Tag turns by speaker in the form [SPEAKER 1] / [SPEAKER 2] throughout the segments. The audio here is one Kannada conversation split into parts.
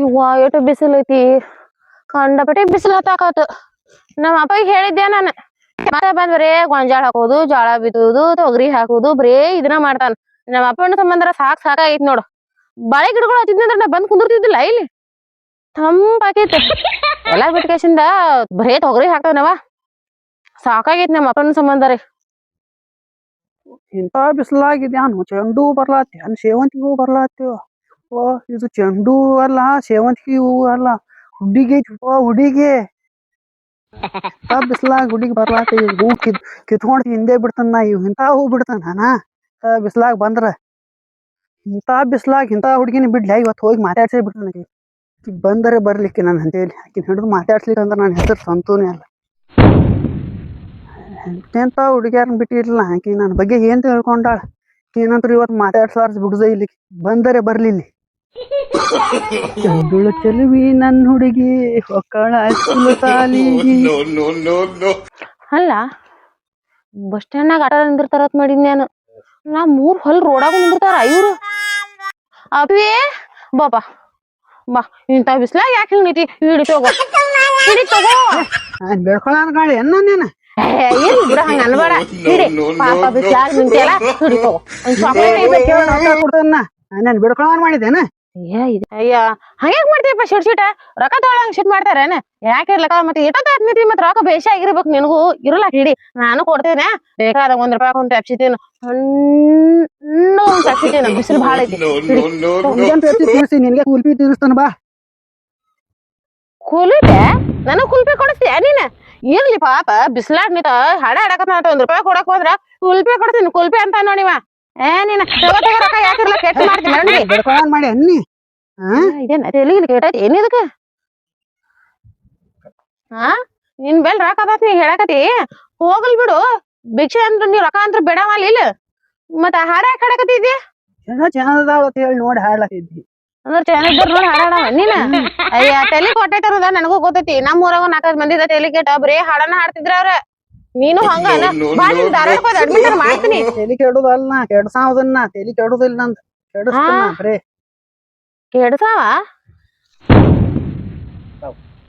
[SPEAKER 1] ಇವ್ವ ಎಷ್ಟು ಬಿಸಿಲು ಐತಿ. ಕಂಡಪಟ್ಟಿ ಬಿಸಿಲು ಹತ್ತಾಕತ್ತು ನಮ್ಮ ಅಪ್ಪಗೆ ಹೇಳಿದ್ದೆ ನಾನು. ಮತ್ತೆ ಬಂದ್ ಬರೇ ಗೊಂಜಾಳ ಹಾಕೋದು ಜೋಳ ಬಿತ್ತುದು ತೊಗರಿ ಹಾಕೋದು, ಬರೇ ಇದನ್ನ ಮಾಡ್ತಾನ. ನಮ್ಮ ಅಪ್ಪನ ಸಂಬಂಧ ಸಾಕ್ ಸಾಕಾಗೈತಿ ನೋಡು. ಬಾಳೆ ಗಿಡಗಳು ಹತ್ತಿದ್ನಂದ್ರ ನಾ ಬಂದ್ ಕುಂದಿರ್ತಿದ್ದಿಲ್ಲ ಇಲ್ಲಿ. ತಂಪಾಕೈತಿ ಎಲ್ಲಾ ಬಿಟ್ಕೇಶಿಂದ ಬರೇ ತೊಗರಿ ಹಾಕ್ತಾನವ ಸಾಕಾಗೈತಿ ನಮ್ಮ ಅಪ್ಪನ ಸಂಬಂಧ ರೀ
[SPEAKER 2] ಇಂಥ ಬಿಸಿಲಾಗಿದ್ಯಾನು ಚೆಂಡು ಬರ್ಲಾತಿ ಅನ್ ಸೇವಂತಿಗೂ ಹೂ ಬರ್ಲಾತ್ಯೋ. ಓ ಇದು ಚೆಂಡು ಅಲ್ಲ, ಸೇವಂತಿಗೆ ಹೂ ಅಲ್ಲ ಹುಡುಗಿ ಓ ಹುಡುಗಿ ಬಿಸ್ಲಾಗ ಹುಡುಗಿ ಬರ್ಲಾತ ಈ ಹೂ ಕಿತ್, ಕಿತ್ಕೊಂಡ್ ಹಿಂದೆ ಬಿಡ್ತಾನ ಇವ್ ಇಂಥ ಹೂ ಬಿಡ್ತಾನ ನಾನ? ಬಿಸ್ಲಾಗ ಬಂದ್ರ. ಇಂಥ ಬಿಸ್ಲಾಗ, ಇಂಥ ಹುಡುಗಿನ ಬಿಡ್ಲಿ ಇವತ್ತು ಹೋಗಿ ಮಾತಾಡ್ಸೇ ಬಿಡ್ತಾನ ಬಂದರೆ ಬರ್ಲಿಕ್ಕೆ ನಾನು ಅಂತೇಳಿ ಆಕಿನ ಹಿಡಿದು ಮಾತಾಡ್ಸ್ಲಿಕ್ಕೆ ಅಂದ್ರೆ ನನ್ನ ಹೆಸರು ಸಂತೂನೇ ಅಲ್ಲ. ಎಂತೆಂಥ ಹುಡುಗಿಯಾರನ್ನ ಬಿಟ್ಟಿರ್ಲಿಲ್ಲ ಆಕಿ ನನ್ನ ಬಗ್ಗೆ ಏನ್ ತಿಳ್ಕೊಂಡಾಳ? ಏನಂತ ಇವತ್ತು ಮಾತಾಡ್ಸಲಾರ್ಸ್ ಬಿಡುದ ಇಲ್ಲಿ ಬಂದರೆ ಬರ್ಲಿ ಇಲ್ಲಿ ಚಂದುಳು ಚೆಲುವಿ ನನ್ನ ಹುಡುಗಿ ಸಾಲಿಗಿ
[SPEAKER 1] ಅಲ್ಲ ಬಸ್ ಸ್ಟ್ಯಾಂಡ್ನಾಗ ಆಟ ನಿಂದಿರ್ತಾರತ್ ಮಾಡಿದ್ ನಾನು ನಾ ಮೂರ್ ಹೊಲ್ ರೋಡಾಗ ನಿಂದಿರ್ತಾರ ಇವ್ರು ಅಪ್ಪಿ ಬಾಪ ಬಾ. ಇಂತ ಬಿಸ್ಲಾಗ ಯಾಕೆ ಹಿಂಗ್ ನಿಂತಿ? ಹಿಡಿ ತಗೋ. ಹಿಡಿ ತಗೋ.
[SPEAKER 2] ಬೆಳ್ಕೊಳ ಅನ್ಕಾಳಿ ಎನ್ನ ನೀನ
[SPEAKER 1] ಏ, ಇರ್ಲಿ ಬಿಡ ಹಂಗ ಅನ್ಬೇಡ. ಹಿಡಿ. ಪಾಪ ಬಿಸ್ಲಾಗ ನಿಂತಿಯಲ್ಲ ಹಿಡಿ ತಗೋ. ಒಂದ್ chocolate ಐತೆ
[SPEAKER 2] ಕೊಡ್ತೇನ ನಾನು ಬೆಳ್ಕೊಳ ಮಾಡಿದ್ದೇನ?
[SPEAKER 1] ಏ ಇದು ಅಯ್ಯ ಹಂಗ್ಯಾಕ್ ಮಾಡ್ತೀಯಪ್ಪ ಶಿಟ್ ಶಿಟ? ರೊಕ್ಕ ತಗೊಳಂಗ್ ಶಿಟ್ ಮಾಡ್ತಾರೇನ? ಯಾಕೆ ಇರ್ಲಕ್ಕ? ಮತ್ತೆ ಇಟ್ಟ ನಿಂತಿ ಮತ್ತೆ ರೊಕ್ಕ ಬೇಷ ಆಗಿರ್ಬೇಕು ನಿನಗೂ? ಇರಲ್ಲ ಹಿಡಿ ನಾನು ಕೊಡ್ತೇನೆ. ಬೇಕಾದ ಒಂದ್ ರೂಪಾಯಿ ಒಂದ್ ಪೆಪ್ಸಿ ತಿನ್ನು. ಹಣ್ಣು ಒಂದ್ ಪೆಪ್ಸಿ ತಿನ್ನು. ಬಿಸಿಲು ಭಾಳ ಐತಿ.
[SPEAKER 2] ತೀರ್ಸಿ ನಿನ್ಗೆ ಕುಲ್ಪಿ ತೀರಿಸ್ತಾನ ಬಾ.
[SPEAKER 1] ಕುಲ್ಪೆ? ನನಗ್ ಕುಲ್ಪಿ ಕೊಡಿಸ್ತೀಯ ನೀನ್? ಇರ್ಲಿ ಪಾಪ ಬಿಸ್ಲಾಗ್ ನಿಂತ ಹಾಡ ಹಾಡಕತ್ತ ಒಂದ್ ರೂಪಾಯಿ ಕೊಡಕ್ ಹೋದ್ರ ಕುಲ್ಪಿ ಕೊಡ್ತೀನಿ. ಕುಲ್ಪಿ ಅಂತ ನೋಡಿವ ಏ ನಿನ್ನ ತಗೋ ತಗೋ ರೊಕ್ಕ ಯಾಕಿರ್ಲ ಕೆಟ್ಟ ಮಾಡ್ತೀನಿ ನೋಡಿ
[SPEAKER 2] ಮಾಡಿ ಅನ್ನಿ.
[SPEAKER 1] ಏನ್ ಇದಕ್ಕ? ಹಾ ನಿನ್ ಬೆಲ್ ರೊಕ್ಕ ಅದಾತ್ ನೀ ಹೇಳಕತಿ ಹೋಗಲ್ ಬಿಡು. ಭಿಕ್ಷೆ ಅಂದ್ರ ನೀ ರೊಕ್ಕ ಅಂದ್ರ ಬಿಡವಲ್ಲ ಇಲ್ಲ. ಮತ್ತ ಹಾಡ ಯಾಕೆ ಹಾಡಕತ್ತಿದ್ದಿ?
[SPEAKER 2] ಏನೋ ಚೆನ್ನಾಗದಾವ ಅಂತ ಹೇಳಿ ನೋಡಿ ಹಾಡ್ಲತ್ತಿದ್ದಿ.
[SPEAKER 1] ಅಂದ್ರ ಚೆನ್ನಾಗಿದ್ರ ನೋಡಿ ಹಾಡಾಡವ ನೀನ? ಅಯ್ಯ ತೆಲಿ ಕೊಟ್ಟೈತೆ ಅನ್ನೋದ ನನಗೂ ಗೊತ್ತೈತಿ. ನಮ್ಮ ಊರಾಗ ನಾಲ್ಕೈದು ಮಂದಿ ತಲಿ ಕೆಟ್ಟ. ಬರೀ ಹಾಡನ ಹಾಡ್ತಿದ್ರ ಅವ್ರ. ನೀನು ಹಂಗ? ಬಾ ನಿನ್ ಧಾರವಾಡಕ್ಕೆ ಹೋದ್ ಅಡ್ಮಿಟ್ ಮಾಡ್ತೀನಿ.
[SPEAKER 2] ತಲಿ ಕೆಡುದಲ್ಲ ನಾ ಕೆಡ್ಸಾವದನ್ನ? ತಲಿ ಕೆಡುದಿಲ್ಲ ನಂದ್. ಕೆಡಿಸ್ತಾನ. ಬರೇ.
[SPEAKER 1] ಕೆಡ್ಸಾವ?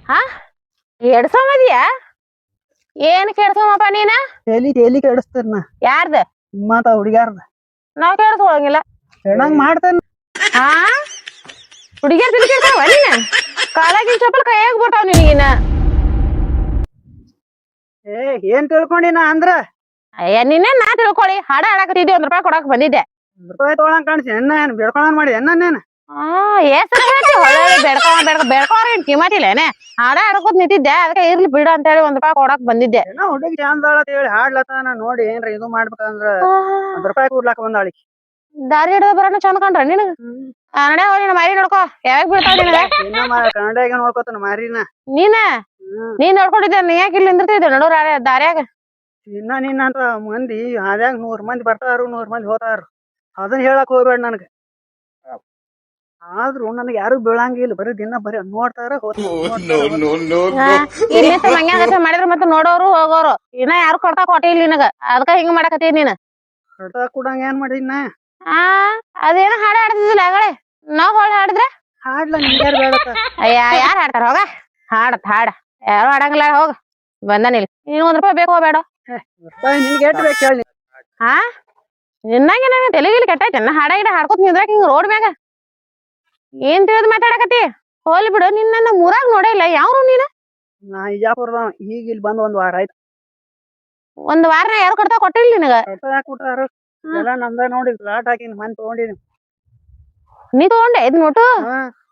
[SPEAKER 1] ಹಾ? ಕೆಡ್ಸಮದಿಯ ಏನ್ ಕೆಡ್ಸಮಪ್ಪ ನೀನ?
[SPEAKER 2] ತಲಿ ತಲಿ ಕೆಡಿಸ್ತಾರ ನಾ
[SPEAKER 1] ಯಾರ್ದ?
[SPEAKER 2] ಮತ್ತ ಹುಡುಗ್ಯಾರ್ದ?
[SPEAKER 1] ನಾವ್ ಕೇಳಿಸ್ಕೊಳಂಗಿಲ್ಲ
[SPEAKER 2] ಹೇಳಂಗ್ ಮಾಡ್ತೇನೆ?
[SPEAKER 1] ಹಾ? ಹುಡುಗಿಯರ್ ತಲೆ ಕೆಡ್ತಾವ ನೀನ? ಕಾಲಾಗಿನ ಚಪ್ಪಲ್ ಕೈಯಾಗ ಬರ್ತಾವ ನಿನಗಿನ
[SPEAKER 2] ಏ ಏನ್ ತಿಳ್ಕೊಂಡಿನ ಅಂದ್ರ?
[SPEAKER 1] ಅಯ್ಯ ನಿನ್ನೆ ನಾ ತಿಳ್ಕೊಳಿ? ಹಾಡ ಹಾಡಕತ್ತಿದ್ದೆ ಒಂದ್ ರೂಪಾಯಿ ಕೊಡಕ್ ಬಂದಿದ್ದೆ.
[SPEAKER 2] ಒಂದ್ ರೂಪಾಯಿ ತಗೊಳಂಗ್ ಕಾಣಿಸಿ ಎಣ್ಣ ಏನ್ ಮಾಡಿ ಎಣ್ಣ ನೇನ?
[SPEAKER 1] ಆ ಏಸರ ಬೆಡ್ಕೊ ಬೆಡ್ಕೊ ಬೆಡ್ಕೋರ್ ಏನ್ ಕಿಮ್ಮತ್ತಿಲ್ಲೇನೆ ಹಾಡ ಹಾಡ್ಕೊತ್ ನಿಂತಿದ್ದೆ ಅದಕ್ಕೆ ಇರ್ಲಿ ಬಿಡ ಅಂತ ಹೇಳಿ ಒಂದ್ ರೂಪಾಯಿ ಕೊಡಕ್ ಬಂದಿದ್ದೆ.
[SPEAKER 2] ಏನೋ ಹುಡುಗಿ ಚಂದಾಳ ಅಂತ ಹೇಳಿ ಹಾಡ್ಲತ್ತಾನ ನೋಡಿ ಏನ್ರ ಇದು ಮಾಡ್ಬೇಕಂದ್ರ ಒಂದ್ ರೂಪಾಯಿ ಕೊಡ್ಲಾಕ ಬಂದಾಳಿ
[SPEAKER 1] ದಾರಿ ಹಿಡಿದ ಬರೋಣ ಚಂದ ಕಂಡ್ರ ನಿನಗ? ನಡೆ ಹೋಗಿ ಮರಿ ನೋಡ್ಕೋ ಯಾವಾಗ ಬೀಳ್ತಾವ ನಿನಗ?
[SPEAKER 2] ಇನ್ನ ನೋಡ್ಕೊತಾನ ಮಾರಿನ?
[SPEAKER 1] ನೀನ. ನೀನ್ ನೋಡ್ಕೊಂಡಿದ್ದೆ ನೀ ಯಾಕೆ ಇಲ್ಲಿ ನಿಂದಿರ್ತಿದ್ದೆ ನಡು ದಾರ್ಯ- ದಾರ್ಯಾಗ.
[SPEAKER 2] ಇನ್ನ ನಿನ್ನಂತ ಮಂದಿ ಹಾದ್ಯಾಗ ನೂರ್ ಮಂದಿ ಬರ್ತಾರು ನೂರ್ ಮಂದಿ ಹೋತಾರು ಅದನ್ನ ಹೇಳಕ್ ಹೋಗ್ಬೇಡ ನನಗ. ಆದ್ರೂ ನನಗೆ ಯಾರು ಬೀಳಂಗಿಲ್ಲ. ಬರೀ ದಿನ ಬರೀ ನೋಡ್ತಾರ
[SPEAKER 1] ಮಾಡಿದ್ರೆ ಮತ್ತೆ ನೋಡೋರು ಹೋಗೋರು. ಇನ್ನ ಯಾರು ಕೊಡ್ತಾ ಕೊಟ್ಟಿಲ್ಲ ನಿನಗ? ಅದಕ್ಕ ಹಿಂಗ ಮಾಡಕತ್ತಿ ನೀನ್?
[SPEAKER 2] ಕೊಡ್ತಾ ಕೂಡಂಗ ಏನ್ ಮಾಡಿನ
[SPEAKER 1] ಆ ಅದೇನ ಹಾಡ ಹಾಡ್ತಿದ್ದಿಲ್ಲ ಆಗಳೆ. ನಾವ್ ಹೊಳ್ ಹಾಡಿದ್ರೆ?
[SPEAKER 2] ಹಾಡ್ಲ ನಿಂಗ್ಯಾರ
[SPEAKER 1] ಅಯ್ಯ ಯಾರ್ ಹಾಡ್ತಾರ? ಹೋಗ. ಹಾಡತ್ ಹಾಡ. ಯಾರು ಹಾಡಂಗಿಲ್ಲ ಹೋಗ. ಬಂದನಿಲ್ಲ ನೀನ್ ಒಂದ್ ರೂಪಾಯಿ ಬೇಕೋ ಬೇಡ
[SPEAKER 2] ನಿನ್ಗೆ ಎಟ್ ಬೇಕು ಹೇಳಿ
[SPEAKER 1] ಹಾ ನಿನ್ನಂಗೆ ನಂಗೆ ತೆಲಿಗಿಲಿ ಕೆಟ್ಟೈತೆ. ನಾ ಹಾಡ ಗಿಡ ಹಾಡ್ಕೊತ ನಿಂದ್ರಾಕ ಹಿಂಗ ರೋಡ್ ಮ್ಯಾಗ. ಏನ್ ತಿಳಿದ್ ಮಾತಾಡಕತ್ತಿ? ಹೋಲಿ ಬಿಡು. ನಿನ್ನ ನನ್ನ ಮೂರಾಗ ನೋಡೇ ಇಲ್ಲ. ಯಾವ್ರು ನೀನು?
[SPEAKER 2] ನಾ ಇಜಾಪುರದವ. ಈಗ ಇಲ್ಲಿ ಬಂದ್ ಒಂದ್ ವಾರ ಆಯ್ತು.
[SPEAKER 1] ಒಂದ್ ವಾರ ಯಾರು ಕೊಡ್ತಾ ಕೊಟ್ಟಿಲ್ಲ ನಿನಗ?
[SPEAKER 2] ಕೊಟ್ಟಾರು ಎಲ್ಲ ನಮ್ದ ನೋಡಿ. ಲಾಟ್ ಹಾಕಿನ ಮನ್ ತಗೊಂಡಿನಿ.
[SPEAKER 1] ನೀ ತಗೊಂಡೆ? ಇದ್ ನೋಟು?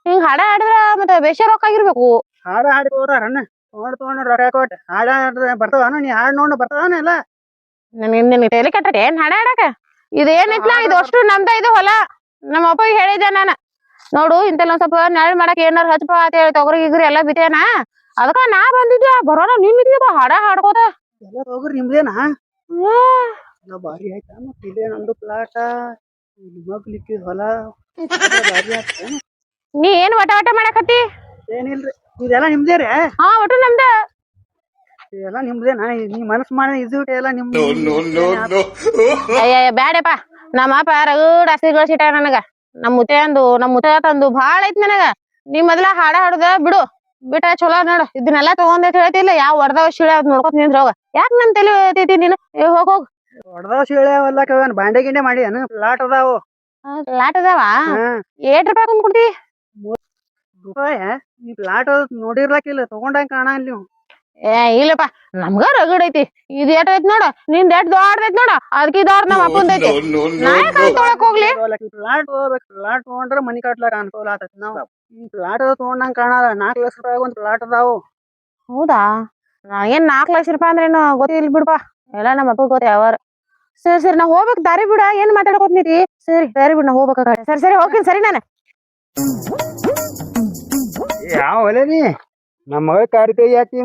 [SPEAKER 1] ಹಿಂಗ ಹಾಡ ಹಾಡಿದ್ರ ಮತ್ತೆ ಬೇಷ ರೊಕ್ಕ ಆಗಿರ್ಬೇಕು?
[SPEAKER 2] ಹಾಡ ಹಾಡಿ ತಗೊಂಡ್ ತಗೊಂಡ್ ರೊಕ್ಕ ಕೊಟ್ಟು ಹಾಡ ಬರ್ತಾವನು? ನೀ ಹಾಡ್ ನೋಡ್ ಬರ್ತಾವನ ಎಲ್ಲ?
[SPEAKER 1] ನಿನ್ನ ನಿನ್ ತಲೆ ಕೆಟ್ಟೈತೆ ಏನ್ ಹಾಡ ಹಾಡಕ ಇದೇನಿತ್ಲ ಇದು ಅಷ್ಟು ನಮ್ದ ಇದು ಹೊಲ. ನಮ್ಮ ಅಪ್ಪಗೆ ಹೇಳಿದ್ದೆ ನಾನು. ನೋಡು ಇಂತೆಲ್ಲ ಒಂದ್ ಸ್ವಲ್ಪ ನೆರಳು ಮಾಡಕ್ ಏನಾರ ಹಚ್ಪ ಅಂತ ಹೇಳಿ ತೊಗರಿ ಗಿಗ್ರಿ ಎಲ್ಲಾ ಬಿತ್ತೇನ ಅದಕ್ಕ ನಾ ಬಂದಿದ್ದೆ. ಬರೋಣ ನೀನ್ ಹಾಡ ಹಾಡ್ಕೋತ.
[SPEAKER 2] ಎಲ್ಲ ನಿಮ್ದೇನಾ? ಬಾರಿ ಆಯ್ತಾ? ಮತ್ತೆ ಇದೇ ನಮ್ದು ಪ್ಲಾಟ ಮಗ್ಲಿಕ್ಕೆ ಹೊಲ. ಎಲ್ಲ ಭಾರಿ
[SPEAKER 1] ನೀ ಏನ್ ವಟ ವಟ ಮಾಡಕತ್ತಿ?
[SPEAKER 2] ಏನಿಲ್ರಿ. ಇದೆಲ್ಲ ನಿಮ್ದೇ ರೀ?
[SPEAKER 1] ಹಾ ಒಟ್ಟು ನಮ್ದ.
[SPEAKER 2] ಇದೆಲ್ಲ ನಿಮ್ದೇನಾ ನೀ ಮನಸ್ ಮಾಡಿ ಇದು ಎಲ್ಲ ನಿಮ್ದು.
[SPEAKER 1] ಅಯ್ಯ ಬ್ಯಾಡಪ್ಪ. ನಮ್ಮ ಅಪ್ಪ ರಗಡ್ ಆಸ್ತಿ ಗಳಿಸಿಟ್ಟ ನನಗ. ನಮ್ಮ ಮುತ್ತೆ ಅಂದು ನಮ್ಮ ಮುತ್ತೆ ತಂದು ಭಾಳ ಐತ್ ನನಗ. ನೀ ಮೊದಲ ಹಾಡ ಹಾಡುದ ಬಿಡು. ಬಿಟ್ಟ ಚಲೋ ನೋಡು. ಇದನ್ನೆಲ್ಲ ತಗೊಂಡ್ ಹೇಳ್ತಿಲ್ಲ ಯಾವ ಹೊಡೆದವ ಶಿಳೆ ಅದ್ ನೋಡ್ಕೊತ ನಿಂದ್ರ ಹೋಗ ಯಾಕ ನನ್ ತಲೆ ಹೇಳ್ತೈತಿ ನೀನು? ಏ ಹೋಗ್ ಹೋಗ್.
[SPEAKER 2] ಹೊಡೆದ ಶಿಳೆ ಅವಲ್ಲ ಕವನ್ ಬಾಂಡೆ ಗಿಂಡೆ ಮಾಡಿ ಲಾಟ್ ಪ್ಲಾಟ್ ಅದಾವು.
[SPEAKER 1] ಲಾಟ್ ಅದಾವ? ಏಟ್ ರೂಪಾಯಿ ಕೊಂಡ್ ಕೊಡ್ತಿ?
[SPEAKER 2] ರೂಪಾಯಿ ಈ ಪ್ಲಾಟ್ ನೋಡಿರ್ಲಕ್ಕಿಲ್ಲ ತಗೊಂಡಂಗ್ ಕಾಣ ನೀವು
[SPEAKER 1] ಏ ಇಲ್ಲಪ್ಪ ನಮ್ಗ ರಗಡ್ ಐತಿ. ಇದ್ ಎಟ್ ಐತಿ ನೋಡ ನಿಂದ್ ಎಷ್ಟ್ ದೊಡ್ಡದೈತಿ ನೋಡ. ಅದಕ್ಕೆ ದೊಡ್ಡ ನಮ್ಮ ಅಪ್ಪಂದ ಐತಿ. ನಾ ತೊಗೊಳಕ್ ಹೋಗ್ಲಿ.
[SPEAKER 2] ಪ್ಲಾಟ್ ತಗೋಬೇಕು ಪ್ಲಾಟ್ ತಗೊಂಡ್ರ ಮನಿ ಕಟ್ಲಾಕ ಅನುಕೂಲ ಆತೈತಿ. ನಾವ್ ಈ ಪ್ಲಾಟ್ ತಗೊಂಡಂಗ್ ಕಾಣಲ್ಲ ನಾಲ್ಕ್ ಲಕ್ಷ ರೂಪಾಯಿ ಒಂದ್ ಪ್ಲಾಟ್ ಅದಾವು.
[SPEAKER 1] ಹೌದಾ? ಏನ್ ನಾಲ್ಕ್ ಲಕ್ಷ ರೂಪಾಯಿ ಅಂದ್ರೆ ಗೊತ್ತಿಲ್ಲ ಬಿಡಪ್ಪ. ಎಲ್ಲ ನಮ್ಮ ಅಪ್ಪ ಗೊತ್ತ ಯಾವಾರ ಸರಿ ಸರಿ ನಾ ಹೋಗ್ಬೇಕು. ದಾರಿ ಬಿಡ ಏನ್ ಮಾತಾಡ್ಕೊತ ನೀತಿ ಸರಿ ದಾರಿ ಬಿಡ ನಾ ಹೋಗ್ಬೇಕ ಸರಿ ಸರಿ ಹೋಗ್ತೀನಿ ಸರಿ ನಾನು.
[SPEAKER 2] ಯಾವ ನೀ. ನಮ್ಮ
[SPEAKER 1] ಯಾಕೆ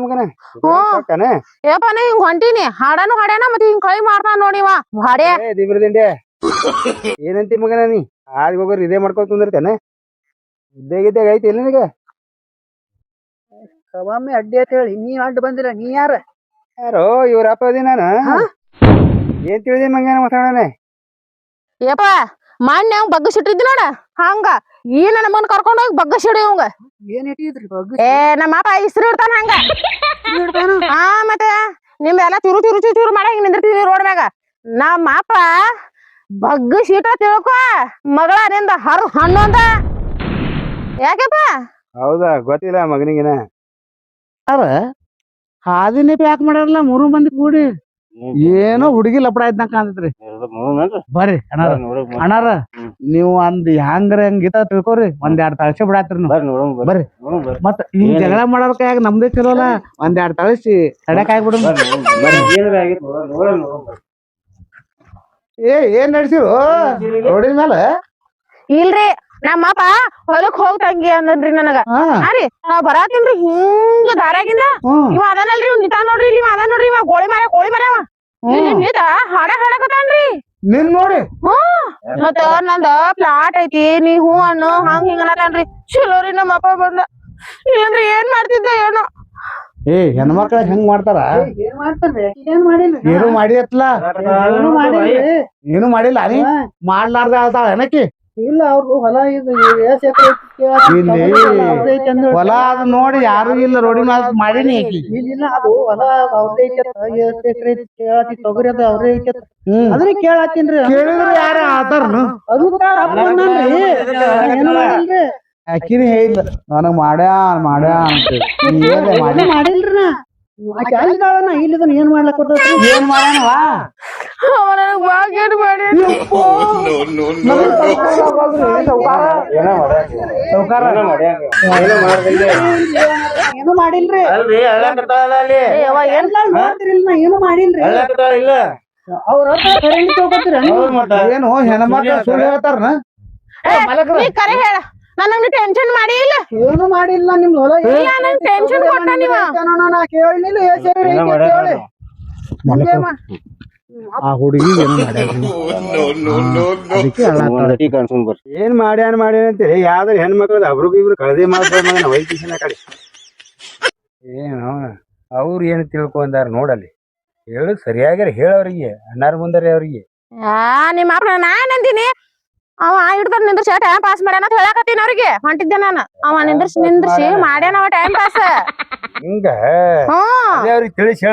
[SPEAKER 1] ನಾ ಹಿಂಗ್ ಹೊಂಟೀನಿ. ಹಾಡಾನು ಹಾಡ್ಯಾನ ಮತ್ತೆ ಹಿಂಗ್ ಕೈ ಮಾಡ್ದ ನೋಡಿವ ಹಾಡ್ಯ.
[SPEAKER 2] ದಿಬ್ರದಿಂಡೆ ಏನಂತಿ ಮಗನ ನೀ? ಆದ್ ಹೋಗೋರ್ ಇದೇ ಮಾಡ್ಕೊಂಡ್ ಕುಂದಿರ್ತೇನೆ. ಇದ್ದಾಗ ಐತಿ ಇಲ್ಲ ನಿನಗ? ಕವಾಮಿ ಅಡ್ಡಿ ಅಂತ ಹೇಳಿ. ನೀ ಅಡ್ಡ ಬಂದಿಲ್ಲ ನೀ ಯಾರ? ಯಾರೋ ಇವ್ರ ಅಪ್ಪ ಅದಿ ನಾನು. ಏನ್ ತಿಳಿದಿ ಮಂಗನ ಮಾತಾಡೋಣ
[SPEAKER 1] ಏಪ್ಪ ಮೊನ್ನೆ ಅವ್ ಬಗ್ಗ ಸಿಟ್ಟಿದ್ ನೋಡ? ಹಂಗ. ಈ ನನ್ನ ಮನ್ ಕರ್ಕೊಂಡ್ ಹೋಗಿ ಬಗ್ಗ ಸಿಡಿ ಅವಂಗ
[SPEAKER 2] ಏನ್ ಇಟ್ಟಿದ್ರಿ ಬಗ್ಗೆ
[SPEAKER 1] ಏ ನಮ್ಮ ಅಪ್ಪ ಇಸ್ರು ಇಡ್ತಾನ ಹಂಗ. ಹಾ ಮತ್ತೆ ನಿಮ್ ಎಲ್ಲಾ ತಿರು ತಿರು ಚೂರು ಚುರು ಮಾಡ ಹಿಂಗ್ ನಿಂದಿರ್ತೀವಿ ರೋಡ್ ಮ್ಯಾಗ. ನಮ್ಮ ಅಪ್ಪ ಬಗ್ಗ ಶೀಟ ತಿಳ್ಕೊ ಮಗಳ ನಿಂದ ಹರ್ ಹಣ್ಣು ಅಂತ ಯಾಕೆಪ್ಪ?
[SPEAKER 2] ಹೌದಾ ಗೊತ್ತಿಲ್ಲ ಮಗನಿಗಿನ.
[SPEAKER 3] ಅರ ಹಾದಿನೇ ಪ್ಯಾಕ್ ಮಾಡ್ಯಾರಲ್ಲ ಮೂರು ಮಂದಿ ಕೂಡಿ. ಏನೋ ಹುಡುಗಿ ಲಪಡ ಇದ್ದಂಗ ಕಾಣ್ತೈತ್ರಿ. ಬರ್ರಿ ಅಣ್ಣಾರ. ಅಣ್ಣಾರ ನೀವು ಅಂದ್ ಹ್ಯಾಂಗ್ರ ಹಂಗಿತ ತಿಳ್ಕೊರಿ. ಒಂದ್ ಎರಡ್ ತಳಸಿ ಬಿಡಾತ್ರಿ ನೀವು ಬರ್ರಿ ಮತ್ತ ಈ ಜಗಳ ಮಾಡೋರ್ ಕೈಯಾಗ ನಮ್ದೇ ಚಲೋ ಅಲ್ಲ. ಒಂದ್ ಎರಡ್ ತಳಸಿ ತಡಕ್ ಆಗ್ಬಿಡು. ಏ ಏನ್ ನಡ್ಸಿರು? ರೋಡಿನ ಮೇಲೆ
[SPEAKER 1] ಇಲ್ರಿ ನಮ್ಮಪ್ಪ ಹೊಲಕ್ ಹೋಗ್ ತಂಗಿ ಅಂದನ್ರಿ ನನಗ. ನಾವ್ ಬರಾತಿನ್ರಿ ಹಿಂಗ ದಾರಾಗಿಂದ
[SPEAKER 3] ನೀವ್
[SPEAKER 1] ಇವ ಅದಾನಲ್ರಿ ಇವ್ ನಿಂತಾನ್ ನೋಡ್ರಿ ಇಲ್ಲಿ ಇವ ಅದಾನ್ ನೋಡ್ರಿ ಇವ ಗೋಳಿ ಮಾರ ಗೋಳಿ ಮಾರ್ಯಾವ. ನಿಂತ ಹಾಡ
[SPEAKER 3] ನಿನ್ ನೋಡಿ.
[SPEAKER 1] ಮತ್ತ ನಂದ ಪ್ಲಾಟ್ ಐತಿ ನೀ ಹೂ ಅನ್ನು ಹಂಗ ಹಿಂಗ ಅನ್ನತಾನ್ರಿ ಚಲೋ ರೀ ನಮ್ಮ ಅಪ್ಪ ಬಂದ. ಏನ್ರಿ ಏನ್ ಮಾಡ್ತಿದ್ದ ಏನೋ?
[SPEAKER 3] ಏ ಹೆಣ್ಮಕ್ಳ ಹೆಂಗ್ ಮಾಡ್ತಾರ?
[SPEAKER 2] ಏನ್ ಮಾಡ್ತಾನೆ ಏನ್ ಮಾಡಿಲ್ಲ?
[SPEAKER 3] ಏನು ಮಾಡಿ ಅತ್ಲ
[SPEAKER 2] ಏನು ಮಾಡಿಲ್ರಿ
[SPEAKER 3] ಏನು ಮಾಡಿಲ್ಲ ನೀ? ಮಾಡ್ಲಾರ್ದ ಆಳ್ತಾಳ ಏನಕಿ
[SPEAKER 2] ಇಲ್ಲ ಅವ್ರು ಹೊಲ ಇದು ಎಷ್ಟ್ ಎಕ್ರೆ
[SPEAKER 3] ಇಲ್ಲಿ ಹೊಲ ಅದ್ ನೋಡಿ ಯಾರು ಇಲ್ಲ ರೋಡಿ ಮ್ಯಾಲ ಮಾಡೀನಿ ಆಕಿ
[SPEAKER 2] ಇಲ್ಲ. ಅದು ಹೊಲ ಅವ್ರದೇ ಐತಿ ಅಂತ. ಎಷ್ಟ್ ಎಕ್ರೆ ಐತಿ ಕೇಳಾತಿ ತೊಗರಿ ಅದ ಅವ್ರೇ ಐತಿ ಅಂತ.
[SPEAKER 3] ಹ್ಮ್.
[SPEAKER 2] ಅದನ್ನ ಕೇಳಾತೀನ್ರಿ
[SPEAKER 3] ಕೇಳಿದ್ರ ಯಾರ ಆತಾರನು
[SPEAKER 2] ಅದು ತಾರ್ ಅಪ್ಪ ಅಂದಾನ್ರಿ. ಏನು ಮಾಡಿಲ್ರಿ?
[SPEAKER 3] ಆಕಿನೇ ಹೇಳಿಲ್ಲ ನನಗ್ ಮಾಡ್ಯಾನ್ ಮಾಡ್ಯಾನ್ ಅಂತ.
[SPEAKER 2] ಮಾಡಿಲ್ರಿ ನಾ? ಆಕಿ ಅಲ್ಲಿದಾಳನ ಇಲ್ಲಿದನ ಏನ್ ಮಾಡ್ಲಕ್
[SPEAKER 3] ಏನ್
[SPEAKER 2] ಮಾಡಿಲ್ರಿ
[SPEAKER 1] ಏನ್
[SPEAKER 2] ಮಾಡಿಲ್ರಿ ಅವ್ರ ತಗೋತೀರ
[SPEAKER 3] ಏನು ಹೆಣ್ಮಕ್ಳ ಸುಳ್ಳು ಹೇಳ್ತಾರ
[SPEAKER 1] ನೀ ಕರೆ ಹೇಳ ನನಗ್ ಟೆನ್ಷನ್ ಮಾಡಿ ಇಲ್ಲ.
[SPEAKER 2] ಏನು ಮಾಡಿಲ್ಲ ನಿಮ್ ಹೊಲ
[SPEAKER 1] ಇಲ್ಲ ನಂಗ್ ಕೊಟ್ಟ ನೀವ.
[SPEAKER 2] ನಾ
[SPEAKER 3] ಆ ಹುಡುಗಿ ಏನು ಮಾಡ್ಯಾರ ಅದಕ್ಕೆ.
[SPEAKER 2] ಏನ್ ಮಾಡ್ಯಾನ ಮಾಡ್ಯಾನ ಅಂತೇಳಿ ಯಾವ್ದಾರ ಹೆಣ್ಮಕ್ಳದ ಅಬ್ರಿಗೂ ಇಬ್ರು ಕಳದೆ ಮಾಡ್ತಾರೆ ಮಗನ ಕಡೆ ಏನು ಅವ್ರು ಏನು ತಿಳ್ಕೊಂಡಾರ ನೋಡಲ್ಲಿ. ಹೇಳು ಸರಿಯಾಗಿ ಹೇಳವ್ರಿಗೆ ಅಣ್ಣಾರ ಮುಂದಾರೆ ಅವ್ರಿಗೆ.
[SPEAKER 1] ಆ ನಿಮ್ಮ ಅಪ್ಪ ನಾನ್ ಅಂತೀನಿ. ಅವ ಹಿಡ್ಕೊಂಡ್ ನಿಂದ್ರಿಸಿ ಟೈಮ್ ಪಾಸ್ ಮಾಡ್ಯಾನ ಅಂತ ಹೇಳಕತ್ತೀನಿ ಅವ್ರಿಗೆ. ಹೊಂಟಿದ್ದೆ ನಾನು. ಅವ ನಿಂದ್ರಿಸಿ ನಿಂದ್ರಿಸಿ ಮಾಡ್ಯಾನ ಅವ ಟೈಮ್ ಪಾಸ್
[SPEAKER 2] ಹಿಂಗ?
[SPEAKER 1] ಹ್ಮ್
[SPEAKER 2] ಅದೇ ಅವ್ರಿಗೆ ತಿಳಿಸಿ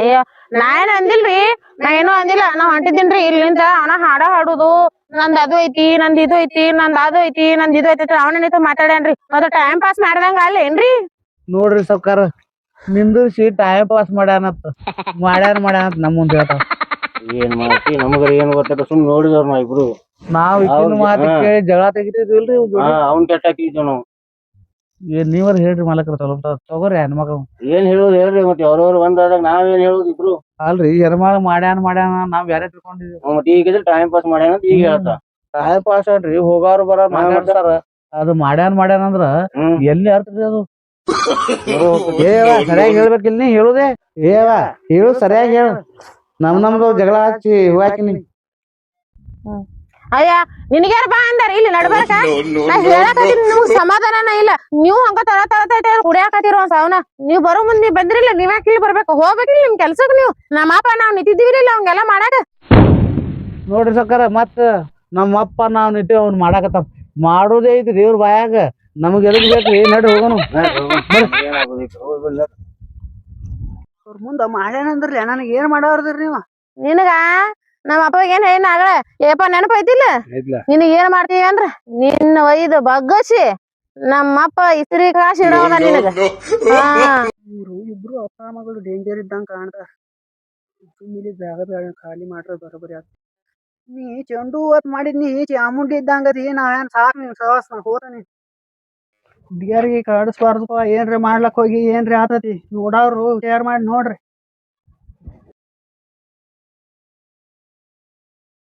[SPEAKER 1] ಅಯ್ಯೋ ನಾ ಏನ್ ಅಂದಿಲ್ರಿ? ನಾ ಏನು ಅಂದಿಲ್ಲ. ನಾ ಹೊಂಟಿದ್ದೀನ್ರಿ. ಇಲ್ಲಿಂದ ಅವನ ಹಾಡ ಹಾಡುದು. ನಂದ್ ಅದು ಐತಿ ನಂದ್ ಇದು ಐತಿ ನಂದ್ ಅದು ಐತಿ ನಂದ್ ಇದು ಐತಿ ಅವನ ನಿಂತ ಮಾತಾಡ್ಯಾನ್ರಿ. ಮತ್ತೆ ಟೈಮ್ ಪಾಸ್ ಮಾಡ್ದಂಗ ಅಲ್ಲೇನ್ರಿ
[SPEAKER 3] ನೋಡ್ರಿ ಸೌಕಾರ ನಿಂದ್ರಿಸಿ ಟೈಮ್ ಪಾಸ್ ಮಾಡ್ಯಾನತ್ತ ಮಾಡ್ಯಾನ ಮಾಡ್ಯಾನತ್ ನಮ್ಮ ಮುಂದೆ ಹೇಳ್ತಾವ
[SPEAKER 4] ಏನ್ ಮಾಡ್ತಿ? ನಮಗರ ಏನ್ ಗೊತ್ತಾಗ ಸುಮ್ ನೋಡಿದವ್ರ ನಾವ್ ಇಬ್ರು.
[SPEAKER 3] ನಾವ್ ಇಕ್ಕಿನ ಮಾತು ಕೇಳಿ ಜಗಳ ತೆಗಿತಿದ್ವಿಲ್ರಿ ಜೋಡಿ?
[SPEAKER 4] ಅವ್ನ್ ಕೆಟ್ಟಾಕಿದ್ವಿ ನಾವು.
[SPEAKER 3] ಏನ್ ನೀವರ್ ಹೇಳ್ರಿ ಮಾಲಕರ ತಲುಪ್ತ ತಗೋರಿ ಹೆಣ್ಮಕ್ಳು
[SPEAKER 4] ಏನ್ ಹೇಳೋದು ಹೇಳ್ರಿ ಮತ್ತೆ ಅವ್ರವ್ರು ಒಂದಾದಾಗ ಏನ್ ಹೇಳೋದು ಇಬ್ರು?
[SPEAKER 3] ಅಲ್ರಿ ಹೆಣ್ಮಕ್ಳು ಮಾಡ್ಯಾನ್ ಮಾಡ್ಯಾನ ನಾವ್ ಬೇರೆ ತಿಳ್ಕೊಂಡಿದ್ವಿ.
[SPEAKER 4] ಮತ್ತೆ ಈಗ ಟೈಮ್ ಪಾಸ್ ಮಾಡ್ಯಾನ ಅಂತ ಈಗ ಹೇಳ್ತ.
[SPEAKER 3] ಟೈಮ್ ಪಾಸ್ ಅನ್ರಿ ಹೋಗಾರು ಬರ ಮಾತಾಡ್ತಾರ. ಅದು ಮಾಡ್ಯಾನ್ ಮಾಡ್ಯಾನ ಅಂದ್ರ
[SPEAKER 4] ಹ್ಮ್.
[SPEAKER 3] ಎಲ್ಲಿ ಅರ್ಥ ಅದು? ಏವ ಸರಿಯಾಗಿ ಹೇಳ್ಬೇಕಿಲ್ಲ ನೀ ಹೇಳುದೇ? ಏವಾ ಹೇಳು ಸರಿಯಾಗಿ ಹೇಳು. ನಮ್ ನಮ್ದು ಜಗಳ ಹಚ್ಚಿ ಹೂವಾಕಿನಿ
[SPEAKER 1] ಅಯ್ಯ ನಿನಗ್ಯಾರ ಬಾ ಅಂದಾರ? ಇಲ್ಲಿ ನಡ್ಬಾರಕ ನಾ ಹೇಳಕತ್ತೀನಿ ನಿಮ್ಗ್ ಸಮಾಧಾನನ ಇಲ್ಲ. ನೀವು ಹಂಗ ತರ ತಳತೈತೆ ಕುಡಿಯಾಕತ್ತೀರ ಸಾವನ ನೀವ್ ಬರೋ ಮುಂದೆ ಬಂದ್ರಿಲ್ಲ ನೀವ್ಯಾಕ ಇಲ್ಲಿ ಬರ್ಬೇಕು? ಹೋಗ್ಬೇಕಿಲ್ಲ ನಿಮ್ ಕೆಲ್ಸಕ್ ನೀವು. ನಮ್ಮ ಅಪ್ಪ ನಾವ್ ನಿಂತಿದ್ದೀವಿಲ್ಲ ಅವಂಗೆಲ್ಲ ಮಾಡಾಕ.
[SPEAKER 3] ನೋಡ್ರಿ ಸಕ್ಕರ ಮತ್ತ ನಮ್ಮ ಅಪ್ಪ ನಾವ್ ನಿಂತಿ ಅವ್ನ್ ಮಾಡಾಕತ್ತ ಮಾಡೋದೇ ಐತಿ ದೇವ್ರ ಬಾಯಾಗ. ನಮಗ್ ಎದಕ್ ಬೇಕ್ರಿ ನಡ್ರಿ ಹೋಗೋನು.
[SPEAKER 2] ಅವ್ರ ಮುಂದ ಮಾಡ್ಯಾನಂದ್ರಲ್ಲ ನನಗೆ ಏನ್ ಮಾಡಾರ್ದ್ರಿ ನೀವು?
[SPEAKER 1] ನಿನಗ? ನಮ್ಮ ಅಪ್ಪಗೆ ಏನ್ ಹೇಳಿನ ಆಗಳ ಏಪ ನೆನಪೈತಿಲ್ಲ ನಿನಗ ಏನ್ ಮಾಡ್ತೀವಿ ಅಂದ್ರ ನಿನ್ನ ಒಯ್ದು ಬಗ್ಗಸಿ ನಮ್ಮಪ್ಪ ಇಸ್ತ್ರಿ ಕಾಸು ಇಡೋದ ನಿನಗ. ಹಾ.
[SPEAKER 2] ಇವ್ರು ಇಬ್ರು ಅಪ್ಪ ಮಗಳು ಡೇಂಜರ್ ಇದ್ದಂಗ ಕಾಣ್ತಾರ ಇಲ್ಲಿ ಜಾಗ ಬೇಡ ಖಾಲಿ ಮಾಡ್ರ ಬರೋಬರಿ ಆತ ನೀ ಚೆಂಡು ಹೂವತ್ ಮಾಡಿದ್ ನೀ ಚಾಮುಂಡಿ ಇದ್ದಂಗ ನಾ ಏನ್ ಸಾಕ್ ನೀನ್ ಸವಾಸ್ ನಾ ಹೋತ ನೀ ಹುಡ್ಗ್ಯಾರಿಗೆ ಕಾಡಿಸ್ಬಾರ್ದಪ್ಪ ಏನ್ರಿ ಮಾಡ್ಲಕ್ ಹೋಗಿ? ಏನ್ರಿ ಆತತಿ? ನೋಡವ್ರು ವಿಚಾರ ಮಾಡಿ ನೋಡ್ರಿ.